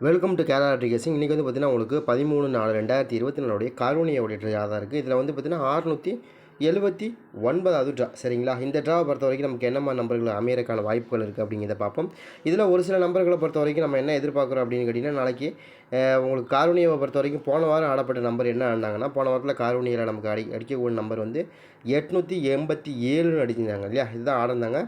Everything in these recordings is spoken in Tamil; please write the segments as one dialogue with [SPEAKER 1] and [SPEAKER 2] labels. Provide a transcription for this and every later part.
[SPEAKER 1] வெல்கம் டு கேரளா டிகேசிங் இன்றைக்கி வந்து பார்த்திங்கன்னா உங்களுக்கு பதிமூணு நாலு ரெண்டாயிரத்தி இருபத்தி நாலுடைய கார்வோனியாவுடைய ட்ரா தான் இருக்குது இதில் வந்து பார்த்தீங்கன்னா அறுநூற்றி எழுபத்தி ஒன்பதாவது ட்ரா சரிங்களா? இந்த ட்ராவை பொறுத்த வரைக்கும் நமக்கு என்னமா நம்பர்கள் அமையறக்கான வாய்ப்புகள் இருக்குது அப்படிங்கிறத பார்ப்போம். இதில் ஒரு சில நம்பர்களை பொறுத்த வரைக்கும் நம்ம என்ன எதிர்பார்க்குறோம் அப்படின்னு கேட்டிங்கன்னா நாளைக்கு உங்களுக்கு காரூணியை பொறுத்த வரைக்கும் போன வாரம் ஆடப்பட்ட நம்பர் என்ன ஆனாங்கன்னா போன வாரத்தில் கார்வனியில் நமக்கு அடி அடிக்கக்கூடிய நம்பர் வந்து எட்நூற்றி எண்பத்தி ஏழுன்னு அடிச்சிருந்தாங்க இல்லையா? இதுதான் ஆடிருந்தாங்க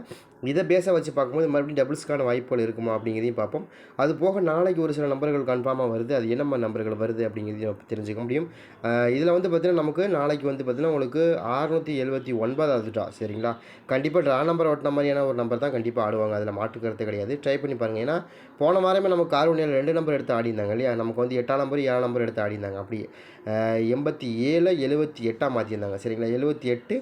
[SPEAKER 1] இதை பேச வச்சு பார்க்கும்போது மறுபடியும் டபுள்ஸ்க்கான வாய்ப்புகள் இருக்குமா அப்படிங்கிறதையும் பார்ப்போம். அது போக நாளைக்கு ஒரு சில நம்பர்கள் கன்ஃபார்மாக வருது. அது என்னம்மா நம்பர்கள் வருது அப்படிங்கிறதையும் நம்ம தெரிஞ்சுக்க முடியும். இதில் வந்து பார்த்திங்கன்னா நமக்கு நாளைக்கு வந்து பார்த்திங்கன்னா உங்களுக்கு அறுநூற்றி எழுபத்தி ஒன்பதாவது ட்ரா சரிங்களா? கண்டிப்பாக ட்ரா நம்பர் ஓட்டின மாதிரியான ஒரு நம்பர் தான் கண்டிப்பாக ஆடுவாங்க. அதில் மாற்றுக்கிறது கிடையாது. ட்ரை பண்ணி பாருங்கள் ஏன்னா போன வாரமே நம்ம கார்வனியில் ரெண்டு நம்பர் எடுத்து ஆடிருந்தாங்க இல்லையா? நமக்கு வந்து எட்டாம் நம்பர் ஏழாம் நம்பர் எடுத்து ஆடிருந்தாங்க அப்படியே எண்பத்தி ஏழு எழுபத்தி எட்டாக மாற்றிருந்தாங்க சரிங்களா? எழுபத்தி எட்டு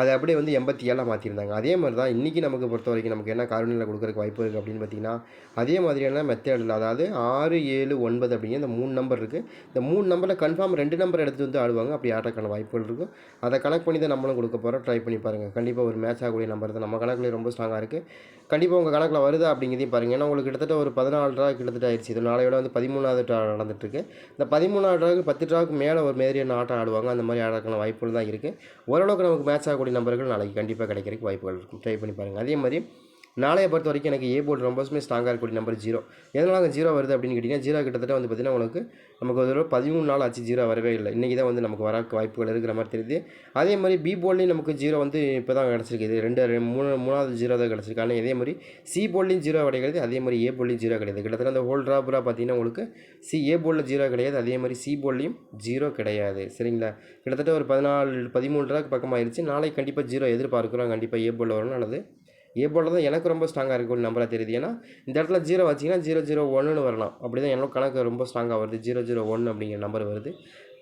[SPEAKER 1] அதை அப்படியே வந்து எண்பத்தி ஏழாக மாற்றிருந்தாங்க அதே மாதிரி தான் இன்றைக்கி நமக்கு பொறுத்த வரைக்கும் நமக்கு என்ன காரணியில் கொடுக்குறக்கு வாய்ப்பு இருக்குது அப்படின்னு பார்த்தீங்கன்னா அதே மாதிரியான மெத்தேடில் அதாவது ஆறு ஏழு ஒன்பது அப்படிங்கிற இந்த மூணு நம்பர் இருக்குது இந்த மூணு நம்பரில் கன்ஃபார்ம் ரெண்டு நம்பர் எடுத்து வந்து ஆடுவாங்க. அப்படி ஆடுறதுக்கான வாய்ப்புகள் இருக்கும். அதை கனெக்ட் பண்ணி தான் நம்மளும் கொடுக்க போகிறோம் ட்ரை பண்ணி பாருங்கள் கண்டிப்பாக ஒரு மேட்ச் ஆகக்கூடிய நம்பர் தான். நம்ம கணக்குலேயே ரொம்ப ஸ்ட்ராங்காக இருக்குது கண்டிப்பாக உங்கள் கணக்கில் வருதா அப்படிங்கிறதையும் பாருங்கள் ஏன்னா உங்களுக்கு கிட்டத்தட்ட ஒரு பதினாலு ட்ரா கிட்டத்தட்ட ஆயிடுச்சு இது நாளையோட வந்து பதிமூணாவது ட்ரா நடந்துட்டுருக்கு இந்த பதிமூணாவது ட்ராவுக்கு பத்து ட்ராவுக்கு மேலே ஒரு மாதிரியான ஆட்டம் ஆடுவாங்க. அந்த மாதிரி ஆடுறதுக்கான வாய்ப்புகள் தான் இருக்குது ஓரளவுக்கு நமக்கு மேட்ச் ஆகக்கூடிய நம்பர்கள் நாளைக்கு கண்டிப்பாக கிடைக்கிறதுக்கு வாய்ப்புகள் இருக்கும். ட்ரை பண்ணி பாருங்கள் அதே மாதிரி நாளைய பொறுத்த வரைக்கும் எனக்கு ஏ போர்டு ரொம்பவுமே ஸ்ட்ராங்காக இருக்கக்கூடிய நம்பர் ஜீரோ எதனால் அங்கே ஜீரோ வருது அப்படின்னு கேட்டிங்கன்னா ஜீரோ கிட்டத்தட்ட வந்து பார்த்திங்கன்னா உங்களுக்கு நமக்கு ஒரு தடவை பதிமூணு நாள் ஆச்சு ஜீரோ வரவே இல்லை. இன்றைக்கி தான் வந்து நமக்கு வராக்கு வாய்ப்புகள் இருக்கிற மாதிரி தெரியுது. அதே மாதிரி பி போர்ட்லேயும் நமக்கு ஜீரோ வந்து இப்போ தான் கிடச்சிருக்குது ரெண்டு ரெண்டு மூணு மூணாவது ஜீரோ தான் கிடச்சிருக்கு. ஆனால் இதே மாதிரி சி போர்ட்லேயும் ஜீரோ கிடையாது அதே மாதிரி ஏ போர்ட்லேயும் ஜீரோ கிடையாது. கிட்டத்தட்ட அந்த ஹோல் ட்ராப்பராக பார்த்தீங்கன்னா உங்களுக்கு சி ஏ போர்டில் ஜீரோ கிடையாது. அதே மாதிரி சி போர்ட்லேயும் ஜீரோ கிடையாது. சரிங்களா? கிட்டத்தட்ட ஒரு பதினாலு பதிமூணு ரூபாய்க்கு பக்கமாயிருச்சு. நாளைக்கு கண்டிப்பாக ஜீரோ எதிர்பார்க்குறோம். கண்டிப்பாக ஏ போர்டில் வரணும். நல்லது ஏ போர்டில் தான் எனக்கு ரொம்ப ஸ்ட்ராங்காக இருக்கும் நம்பராக தெரியுது. ஏன்னா இந்த இடத்துல ஜீரோ வச்சிங்கன்னா ஜீரோ ஜீரோ ஒன்றுன்னு வரலாம். அப்படி தான் என்னோட கணக்கு ரொம்ப ஸ்ட்ராங்காக வருது. ஜீரோ ஜீரோ ஒன்று அப்படிங்கிற நம்பர் வருது.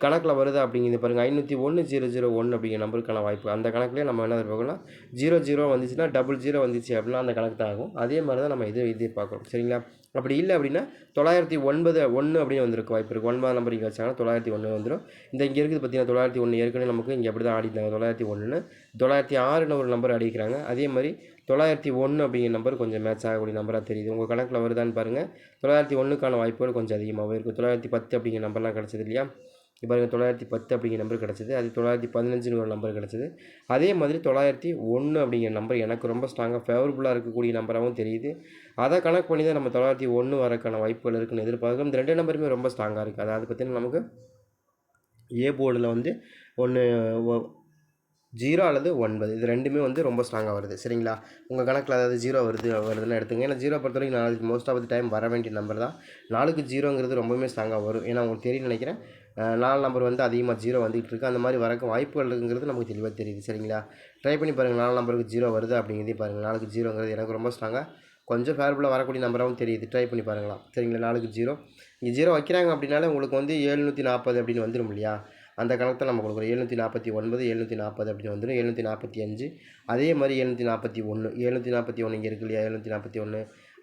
[SPEAKER 1] கணக்கில் வருது அப்படிங்கிறது பாருங்கள் ஐநூற்றி ஒன்று ஜீரோ ஜீரோ ஒன்று அப்படிங்கிற நம்பருக்கான வாய்ப்பு. அந்த கணக்குலேயே நம்ம என்ன எதிர்பார்க்கணும் ஜீரோ ஜீரோ வந்துச்சுன்னா டபுள் ஜீரோ வந்துச்சு அப்படின்னா அந்த கணக்கு தான் ஆகும். அதே மாதிரி தான் நம்ம இது எதிர்பார்க்குறோம் பார்க்குறோம் சரிங்களா? அப்படி இல்லை அப்படின்னா தொள்ளாயிரத்தி ஒன்பது ஒன்று அப்படின்னு வந்திருக்கு வாய்ப்பு இருக்குது ஒன்பதாம் நம்பர் இங்கே வச்சாங்கன்னா தொள்ளாயிரத்தி ஒன்று வந்துடும் இந்த இங்கே இருக்குது பார்த்தீங்கன்னா தொள்ளாயிரத்தி ஒன்று ஏற்கனவே நமக்கு இங்கே அப்படி தான் ஆடிட்டாங்க. தொள்ளாயிரத்தி ஒன்றுன்னு தொள்ளாயிரத்தி ஆறுன்னு ஒரு நம்பர் அடிக்கிறாங்க. அதே மாதிரி தொள்ளாயிரத்தி ஒன்று அப்படிங்கிற நம்பர் கொஞ்சம் மேட்ச் ஆகக்கூடிய நம்பராக தெரியுது. உங்கள் கணக்கில் வருதான்னு பாருங்கள் தொள்ளாயிரத்தி ஒன்றுக்கான வாய்ப்புகள் கொஞ்சம் அதிகமாகவே இருக்குது தொள்ளாயிரத்தி பத்து அப்படிங்கிற நம்பர்லாம் கிடச்சது இல்லையா? இப்போ பாருங்க தொள்ளாயிரத்தி பத்து அப்படிங்கிற நம்பர் கிடச்சிது. அது தொள்ளாயிரத்தி பதினஞ்சுன்னு ஒரு நம்பர் கிடச்சிது. அதே மாதிரி தொள்ளாயிரத்தி ஒன்று அப்படிங்கிற நம்பர் எனக்கு ரொம்ப ஸ்ட்ராங்காக ஃபேவரபுளாக இருக்கக்கூடிய நம்பராகவும் தெரியுது. அதை கணக்கு பண்ணி தான் நம்ம தொள்ளாயிரத்தி ஒன்று வரக்கான வாய்ப்புகள் இருக்குன்னு எதிர்பார்க்குறோம். இந்த ரெண்டு நம்பருமே ரொம்ப ஸ்ட்ராங்காக இருக்குது அதாவது பார்த்திங்கன்னா நமக்கு ஏ போர்டில் வந்து ஒன்று ஜீரோ அல்லது ஒன்பது. இது ரெண்டுமே வந்து ரொம்ப ஸ்ட்ராங்காக வருது. சரிங்களா? உங்கள் கணக்கில் அதாவது ஜீரோ வருது வருதுன்னு எடுத்துங்க. ஏன்னா ஜீரோ பொறுத்த வரைக்கும் நாளைக்கு மோஸ்ட் ஆஃப் த டைம் வர வேண்டிய நம்பர் தான். நாளுக்கு ஜீரோங்கிறது ரொம்பவுமே ஸ்ட்ராங்காக வரும். ஏன்னா உங்களுக்கு தெரியும் நினைக்கிறேன். நாலு நம்பர் வந்து அதிகமாக ஜீரோ வந்துகிட்டு இருக்குது அந்த மாதிரி வரக்கு வாய்ப்புகள் இருக்குங்கிறது நமக்கு தெளிவாக தெரியுது. சரிங்களா? ட்ரை பண்ணி பாருங்கள் நாலு நம்பருக்கு ஜீரோ வருது அப்படிங்கிறதே பாருங்கள் நாளுக்கு ஜீரோங்கிறது எனக்கு ரொம்ப ஸ்ட்ராங்காக கொஞ்சம் ஃபேவரபுளாக வரக்கூடிய நம்பராகவும் தெரியுது. ட்ரை பண்ணி பாருங்களா சரிங்களா? நாளுக்கு ஜீரோ இங்கே ஜீரோ வைக்கிறாங்க அப்படின்னாலே உங்களுக்கு வந்து எழுநூற்றி நாற்பது அப்படின்னு வந்துடும் இல்லையா? அந்த கணக்கு நம்ம கொடுக்குறோம். எழுநூற்றி நாற்பத்தி ஒன்பது எழுநூற்றி நாற்பது அப்படின்னு வந்துடும் எழுநூற்றி நாற்பத்தி அஞ்சு. அதே மாதிரி எழுநூற்றி நாற்பத்தி ஒன்று எழுநூற்றி நாற்பத்தி ஒன்று இங்கே இருக்கு இல்லையா? எழுநூற்றி நாற்பத்தி ஒன்று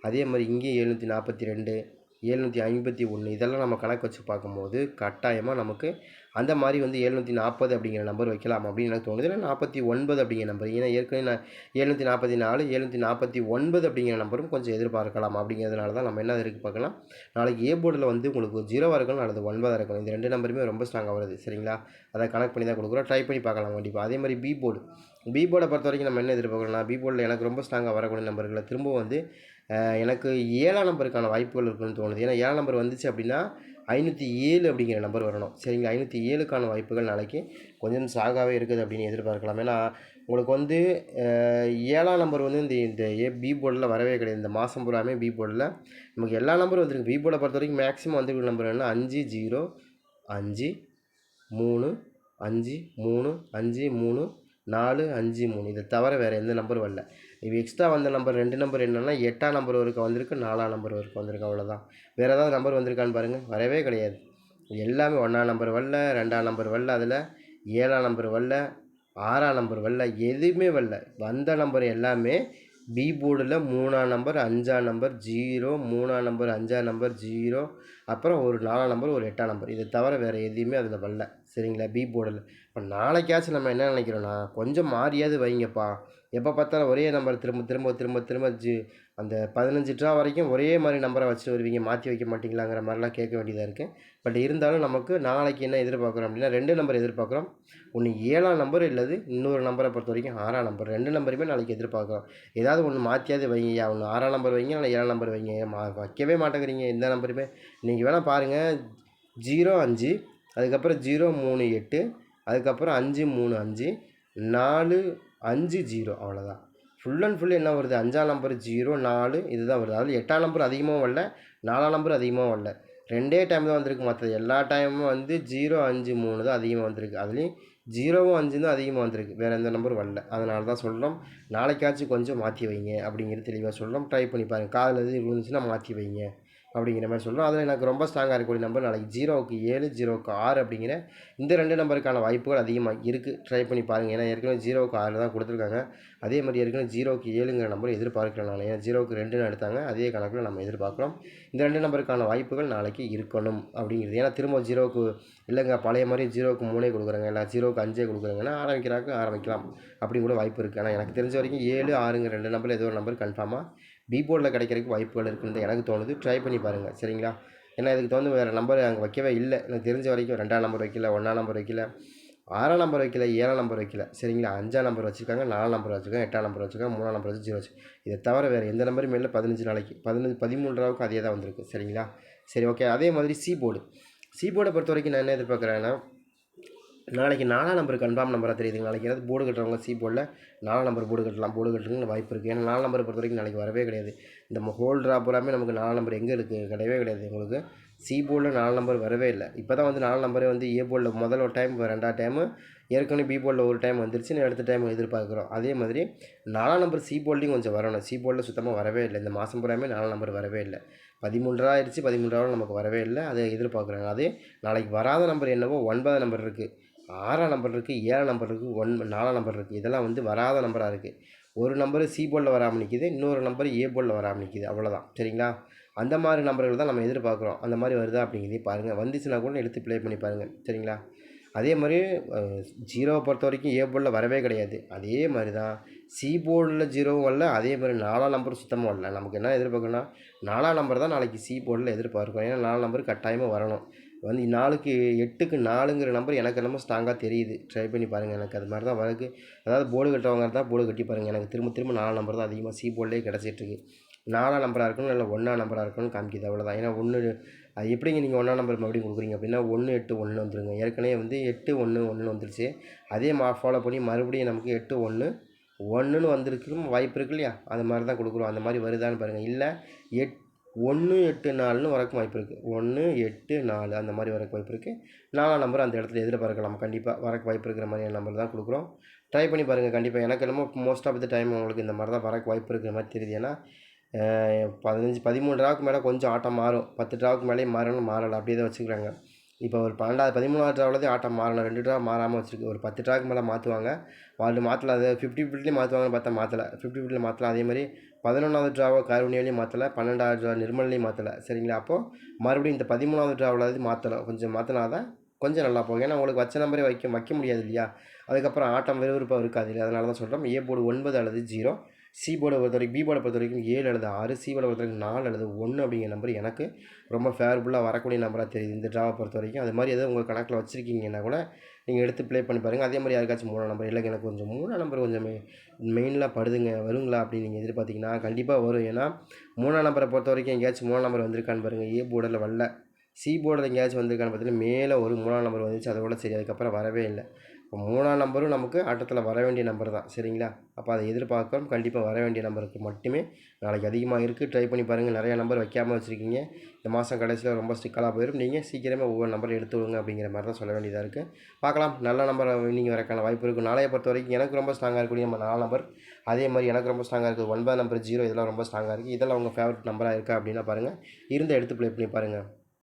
[SPEAKER 1] அதே மாதிரி இங்கேயும் எழுநூற்றி நாற்பத்தி ரெண்டு. ஏழ்நூற்றி ஐம்பத்தி ஒன்று இதெல்லாம் நம்ம கணக்கு வச்சு பார்க்கும்போது கட்டாயமாக நமக்கு அந்த மாதிரி வந்து எழுநூற்றி நாற்பது அப்படிங்கிற நம்பர் வைக்கலாம் அப்படின்னு எனக்கு தோணுது. இல்லை நாற்பத்தி ஒன்பது அப்படிங்கிற நம்பர். ஏன்னா ஏற்கனவே நான் ஏழ்நூற்றி நாற்பத்தி நாலு ஏழ்நூற்றி நாற்பத்தி ஒன்பது அப்படிங்கிற நம்பரும் கொஞ்சம் எதிர்பார்க்கலாம் அப்படிங்கிறதுனால தான் நம்ம என்ன இருக்குது பார்க்கலாம். நாளைக்கு ஏ போர்டில் வந்து உங்களுக்கு ஜீரோவாக இருக்கணும் அல்லது ஒன்பதாக இருக்கணும். இந்த ரெண்டு நம்பருமே ரொம்ப ஸ்ட்ராங்காக வருது. சரிங்களா? அதை கனெக்ட் பண்ணி தான் கொடுக்குறோம். ட்ரை பண்ணி பார்க்கலாம் கண்டிப்பாக அதே மாதிரி பி போர்டு பி போர்டை பொறுத்த வரைக்கும் நம்ம என்ன எதிர்பார்க்கணும்னா பி போர்டில் எனக்கு ரொம்ப ஸ்ட்ராங்காக வரக்கூடிய நம்பர்களை திரும்ப வந்து எனக்கு ஏழாம் நம்பருக்கான வாய்ப்புகள் இருக்குன்னு தோணுது. ஏன்னா ஏழாம் நம்பர் வந்துச்சு அப்படின்னா ஐநூற்றி ஏழு அப்படிங்கிற நம்பர் வரணும். சரிங்களா? ஐநூற்றி ஏழுக்கான வாய்ப்புகள் நாளைக்கு கொஞ்சம் ஸ்ட்ராங்காகவே இருக்குது அப்படின்னு எதிர்பார்க்கலாம். ஏன்னா உங்களுக்கு வந்து ஏழாம் நம்பர் வந்து இந்த இந்த ஏ பி போர்டில் வரவே கிடையாது. இந்த மாதம் பூராமே பி போர்டில். நமக்கு எல்லா நம்பரும் வந்துருக்கு. பி போர்டை பொறுத்த வரைக்கும் மேக்ஸிமம் வந்துருக்க நம்பர் என்ன அஞ்சு ஜீரோ அஞ்சு மூணு அஞ்சு மூணு அஞ்சு மூணு நாலு அஞ்சு மூணு. இதை தவிர வேறு எந்த நம்பரும் வரல. இப்போ எக்ஸ்ட்ரா வந்த நம்பர் ரெண்டு நம்பர் என்னென்னா எட்டாம் நம்பர் ஒருக்கு வந்திருக்கு நாலாம் நம்பர் வரைக்கும் வந்திருக்கு அவ்வளோதான் வேறு ஏதாவது நம்பர் வந்திருக்கான்னு பாருங்கள் வரவே கிடையாது. எல்லாமே ஒன்றாம் நம்பர் வரல ரெண்டாம் நம்பர் வரல அதில் ஏழாம் நம்பர் வரல ஆறாம் நம்பர் வரல எதுவுமே வரல. வந்த நம்பர் எல்லாமே பி போர்டில் மூணாம் நம்பர் அஞ்சாம் நம்பர் ஜீரோ மூணாம் நம்பர் அஞ்சாம் நம்பர் ஜீரோ அப்புறம் ஒரு நாலாம் நம்பர் ஒரு எட்டாம் நம்பர். இதை தவிர வேறு எதுவுமே அதில் வரல. சரிங்களா? பி போர்டில். இப்போ நாளைக்காச்சும் நம்ம என்ன நினைக்கிறோன்னா கொஞ்சம் மாறியாவது வைங்கப்பா. எப்போ பார்த்தாலும் ஒரே நம்பர் திரும்ப திரும்ப திரும்ப திரும்ப ஜி அந்த பதினஞ்சு ட்ரா வரைக்கும் ஒரே மாதிரி நம்பரை வச்சுட்டு வருவீங்க. மாற்றி வைக்க மாட்டீங்களாங்கிற மாதிரிலாம் கேட்க வேண்டியதாக இருக்குது பட் இருந்தாலும் நமக்கு நாளைக்கு என்ன எதிர்பார்க்குறோம் அப்படின்னா ரெண்டு நம்பர் எதிர்பார்க்குறோம். ஒன்று ஏழாம் நம்பர் இல்லது இன்னொரு நம்பரை பொறுத்த வரைக்கும் ஆறாம் நம்பர் ரெண்டு நம்பருமே நாளைக்கு எதிர்பார்க்குறோம். ஏதாவது ஒன்று மாற்றியாவது வைங்கய்யா ஒன்று ஆறாம் நம்பர் வைங்க இல்லை ஏழாம் நம்பர் வைங்க. மா வைக்கவே மாட்டேங்கிறீங்க எந்த நம்பருமே நீங்கள் வேணால் பாருங்கள் ஜீரோ அஞ்சு அதுக்கப்புறம் ஜீரோ மூணு எட்டு அதுக்கப்புறம் அஞ்சு மூணு அஞ்சு நாலு அஞ்சு ஜீரோ அவ்வளோதான் ஃபுல் அண்ட் ஃபுல் என்ன வருது? அஞ்சாம் நம்பர் ஜீரோ நாலு இதுதான் வருது. அதில் எட்டாம் நம்பர் அதிகமாக வரல நாலாம் நம்பர் அதிகமாக வரல. ரெண்டே டைம் தான் வந்திருக்கு. மற்ற எல்லா டைமும் வந்து ஜீரோ அஞ்சு மூணு தான் அதிகமாக வந்திருக்கு. அதுலேயும் ஜீரோவும் அஞ்சு தான் அதிகமாக வந்திருக்கு. வேறு எந்த நம்பர் வரல. அதனால தான் சொல்கிறோம் நாளைக்காச்சும் கொஞ்சம் மாற்றி வைங்க அப்படிங்கிறது தெளிவாக சொல்கிறோம் ட்ரை பண்ணி பாருங்கள் காதில் எது விழுந்துச்சுன்னா மாற்றி வைங்க. அப்படிங்கிற மாதிரி சொல்கிறோம் அதில் எனக்கு ரொம்ப ஸ்ட்ராங்காக இருக்கக்கூடிய நம்பர் நாளைக்கு ஜீரோவுக்கு ஏழு ஜீரோவுக்கு ஆறு அப்படிங்கிற இந்த ரெண்டு நம்பருக்கான வாய்ப்புகள் அதிகமாக இருக்குது ட்ரை பண்ணி பாருங்கள் ஏன்னா ஏற்கனவே ஜீரோவுக்கு ஆறு தான் கொடுத்துருக்காங்க. அதே மாதிரி ஏற்கனவே ஜீரோவுக்கு ஏழுங்கிற நம்பர் எதிர்பார்க்கிறேன் நான். ஏன்னா ஜீரோவுக்கு ரெண்டுன்னு எடுத்தாங்க. அதே கணக்கில் நம்ம எதிர்பார்க்குறோம். இந்த ரெண்டு நம்பருக்கான வாய்ப்புகள் நாளைக்கு இருக்கணும் அப்படிங்கிறது. ஏன்னா திரும்ப ஜீரோவுக்கு இல்லைங்க. பழைய மாதிரி ஜீரோவுக்கு மூணே கொடுக்குறாங்க. இல்லை ஜீரோவுக்கு அஞ்சே கொடுக்குறாங்கன்னா ஆரம்பிக்கிறாங்க ஆரம்பிக்கலாம் அப்படி கூட வாய்ப்பு இருக்குது ஆனால் எனக்கு தெரிஞ்ச வரைக்கும் ஏழு ஆறுங்கிற ரெண்டு நம்பர் ஏதோ ஒரு நம்பர் கன்ஃபார்மாக பி போர்டில் கிடைக்கிறதுக்கு வாய்ப்புகள் இருக்குன்னு எனக்கு தோணுது. ட்ரை பண்ணி பாருங்கள் சரிங்களா? ஏன்னா இதுக்கு தகுந்த வேறு நம்பர் அங்கே வைக்கவே இல்லை. எனக்கு தெரிஞ்ச வரைக்கும் ரெண்டாம் நம்பர் வைக்கல ஒன்றாம் நம்பர் வைக்கல ஆறாம் நம்பர் வைக்கல ஏழாம் நம்பர் வைக்கல. சரிங்களா? அஞ்சாம் நம்பர் வச்சுருக்காங்க நாலாம் நம்பர் வச்சுருக்காங்க எட்டாம் நம்பர் வச்சுருக்காங்க மூணாம் நம்பர் வச்சு ஜீரோ வச்சு இதை தவிர வேறு எந்த நம்பரும் இல்லை பதினஞ்சு நாளைக்கு பதினஞ்சு பதிமூன்றாவுக்கு அதே தான் வந்திருக்கு. சரிங்களா? சரி ஓகே அதே மாதிரி சி போர்டு சி போர்டை பொறுத்த வரைக்கும் நான் என்ன எதிர்பார்க்குறேன்னா நாளைக்கு நாலாம் நம்பர் கன்ஃபார்ம் நம்பராக தெரியுது. நாளைக்கு ஏதாவது போர்டு கட்டுறவங்க சி போர்டில் நாலாம் நம்பர் போர்டு கட்டலாம். போர்டு கட்டுறதுக்கு வாய்ப்பு இருக்குது ஏன்னா நாலாம் நம்பர் பொறுத்த வரைக்கும் நாளைக்கு வரவே கிடையாது. இந்த ஹோல் ட்ரா பூராமே நமக்கு நாலாம் நம்பர் எங்கே இருக்குது கிடையவே கிடையாது. உங்களுக்கு சி போர்டில் நாலு நம்பர் வரவே இல்லை. இப்போ தான் வந்து நாலு நம்பரே வந்து ஏ போர்டில் முதல்ல ஒரு டைம் ரெண்டாவது டைமு ஏற்கனவே பி போர்டில் ஒரு டைம் வந்துருச்சு. அடுத்த டைம் எதிர்பார்க்குறோம். அதே மாதிரி நாலாம் நம்பர் சி போர்ட்லையும் கொஞ்சம் வரணும். சி போர்டில் சுத்தமாக வரவே இல்லை. இந்த மாதம் பூராமே நாலாம் நம்பர் வரவே இல்லை. பதிமூன்றாக ஆயிடுச்சு. பதிமூன்றாவது நமக்கு வரவே இல்லை. அதை எதிர்பார்க்குறாங்க அதே நாளைக்கு வராத நம்பர் என்னவோ ஒன்பது நம்பர் இருக்குது ஆறாம் நம்பர் இருக்குது ஏழாம் நம்பர் இருக்குது ஒன் நாலாம் நம்பர் இருக்குது இதெல்லாம் வந்து வராத நம்பராக இருக்குது ஒரு நம்பர் சி போர்டில் வராமல் நிற்கிது இன்னொரு நம்பர் ஏ போலில் வராமல் நிற்கிது அவ்வளோதான் சரிங்களா? அந்த மாதிரி நம்பர்கள் தான் நம்ம எதிர்பார்க்குறோம். அந்த மாதிரி வருதா அப்படிங்கிறதே பாருங்கள் வந்துச்சுன்னா கூட எடுத்து ப்ளே பண்ணி பாருங்கள் சரிங்களா? அதே மாதிரி ஜீரோவை பொறுத்த வரைக்கும் ஏ போர்டில் வரவே கிடையாது. அதே மாதிரி தான் சி போர்டில் ஜீரோவும் வரல அதே மாதிரி நாலாம் நம்பர் சுத்தமாக வரல. நமக்கு என்ன எதிர்பார்க்கணும்னா நாலாம் நம்பர் தான் நாளைக்கு சி போர்டில் எதிர்பார்க்கணும். ஏன்னா நாலாம் நம்பர் கட்டாயமாக வரணும். வந்து நாலுக்கு எட்டுக்கு நாலுங்கிற நம்பர் எனக்கு என்னமோ ஸ்ட்ராங்காக தெரியுது. ட்ரை பண்ணி பாருங்கள் எனக்கு அது மாதிரி தான் வழக்கு. அதாவது போர்டு கட்டுறவங்க தான் போர்டு கட்டி பாருங்கள் எனக்கு திரும்ப திரும்ப நாலு நம்பர் தான் அதிகமாக சி போர்டிலே கிடச்சிட்ருக்கு நாலாம் நம்பராக இருக்கணும் இல்லை ஒன்றா நம்பராக இருக்கணும்னு காமிக்குது. அவ்வளோதான் ஏன்னா ஒன்று அது எப்படிங்க நீங்கள் ஒன்றா நம்பர் மறுபடியும் கொடுக்குறீங்க? அப்படின்னா ஒன்று எட்டு ஒன்று வந்துருங்க. ஏற்கனவே வந்து எட்டு ஒன்று ஒன்று வந்துருச்சு. அதே மா ஃபாலோ பண்ணி மறுபடியும் நமக்கு எட்டு ஒன்று ஒன்றுன்னு வந்திருக்கும். வாய்ப்பு இருக்கு இல்லையா? அது மாதிரி தான் கொடுக்குறோம். அந்த மாதிரி வருதான்னு பாருங்கள் இல்லை எட் ஒன்று எட்டு நாலுன்னு வரக்கு வாய்ப்பு இருக்குது ஒன்று எட்டு நாலு அந்த மாதிரி வரக்கு வாய்ப்பு இருக்குது நாலாம் நம்பர் அந்த இடத்துல எதிர்பார்க்கலாம் கண்டிப்பாக வரக்கு வாய்ப்பு இருக்கிற மாதிரியான நம்பர் தான் கொடுக்குறோம் ட்ரை பண்ணி பாருங்கள் கண்டிப்பாக எனக்கு என்னமோ மோஸ்ட் ஆஃப் த டைம் உங்களுக்கு இந்த மாதிரி தான் வரக்கு வாய்ப்பு இருக்கிற மாதிரி தெரியுது ஏன்னா பதினஞ்சு பதிமூணு ட்ராவுக்கு மேலே கொஞ்சம் ஆட்டம் மாறும் பத்து ட்ராவுக்கு மேலேயும் மாறணும் மாறலை அப்படியே தான் வச்சுக்கிறாங்க இப்போ ஒரு பன்னெண்டாவது பதிமூணாவது ட்ராவில்தான் ஆட்டம் மாறணும் ரெண்டு ட்ரா மாறாமல் வச்சுருக்கு ஒரு பத்து ட்ராவுக்கு மேலே மாற்றுவாங்க వాళ్ళు மாற்றல அது ஃபிஃப்டி ஃபிஃப்டிலையும் மாற்றுவாங்கன்னு பார்த்தா மாற்றலை ஃபிஃப்டி ஃபிஃப்டியில் மாற்றலாம் அதே மாதிரி பதினொன்றாவது ட்ராவை காரூணியாலையும் மாற்றலை பன்னெண்டாவது ட்ரா நிர்மலையும் மாற்றலை சரிங்களா? அப்போது மறுபடியும் இந்த பதிமூணாவது ட்ராவிலாவது மாற்றலாம் கொஞ்சம் மாற்றினா தான் கொஞ்சம் நல்லா போகும். ஏன்னா உங்களுக்கு வச்ச நம்பரே வைக்க வைக்க முடியாது இல்லையா? அதுக்கப்புறம் ஆட்டம் விறுவிறுப்பாக இருக்காது இல்லையா? அதனால தான் சொல்கிறோம் ஏ போர்டு ஒன்பது அல்லது ஜீரோ சி போர்டை பொறுத்த வரைக்கும் பி போர்டை பொறுத்த வரைக்கும் ஏழு அல்லது ஆறு சி போர்டை பொறுத்த வரைக்கும் நாலு அல்லது ஒன்று அப்படிங்கிற நம்பர் எனக்கு ரொம்ப ஃபேவரபுளாக வரக்கூடிய நம்பராக தெரியுது. இந்த ட்ராவை பொறுத்த வரைக்கும். அது மாதிரி எதாவது உங்கள் கணக்கில் வச்சுருக்கீங்கன்னா கூட நீங்கள் எடுத்து ப்ளே பண்ணி பாருங்கள் அதே மாதிரி யாருக்காச்சும் மூணாம் நம்பர் இல்லைங்க எனக்கு கொஞ்சம் மூணாம் நம்பர் கொஞ்சம் மெ மெயினில் படுதுங்க. வருங்களா அப்படின்னு நீங்கள் எதிர்பார்த்தீங்கன்னா கண்டிப்பாக வரும். ஏன்னா மூணாம் நம்பரை பொறுத்த வரைக்கும் எங்கேயாச்சும் மூணாம் நம்பர் வந்திருக்கான்னு பாருங்கள் ஏ போர்டில் வரல. சி போர்டில் எங்கேயாச்சும் வந்திருக்கான்னு பார்த்தீங்கன்னா மேலே ஒரு மூணாம் நம்பர் வந்துச்சு. அதோட சரி அதுக்கப்புறம் வரவே இல்லை. இப்போ மூணாம் நம்பரும் நமக்கு ஆட்டத்தில் வர வேண்டிய நம்பர் தான் சரிங்களா? அப்போ அதை எதிர்பார்க்குறோம். கண்டிப்பாக வர வேண்டிய நம்பருக்கு மட்டுமே நாளைக்கு அதிகமாக இருக்குது. ட்ரை பண்ணி பாருங்கள். நிறையா நம்பர் வைக்காமல் வச்சுருக்கீங்க. இந்த மாதம் கடைசியில் ரொம்ப ஸ்டிக்கலாக போயிடும். நீங்கள் சீக்கிரமே ஒவ்வொரு நம்பரை எடுத்து விடுங்க அப்படிங்கிற மாதிரி தான் சொல்ல வேண்டியதாக இருக்குது பார்க்கலாம். நல்ல நம்பர் நீங்கள் வரக்கான வாய்ப்பு இருக்கும் நாளைய பொறுத்த வரைக்கும் எனக்கு ரொம்ப ஸ்ட்ராங்காக இருக்கக்கூடிய நம்ம நாலு நம்பர். அதே மாதிரி எனக்கு ரொம்ப ஸ்ட்ராங்காக இருக்குது. ஒன்பது நம்பர் ஜீரோ இதெல்லாம் ரொம்ப ஸ்ட்ராங்காக இருக்குது இதெல்லாம் உங்கள் ஃபேவரட் நம்பராக இருக்கா அப்படின்னா பாருங்கள். இருந்து எடுத்து ப்ளே பண்ணி பாருங்கள்.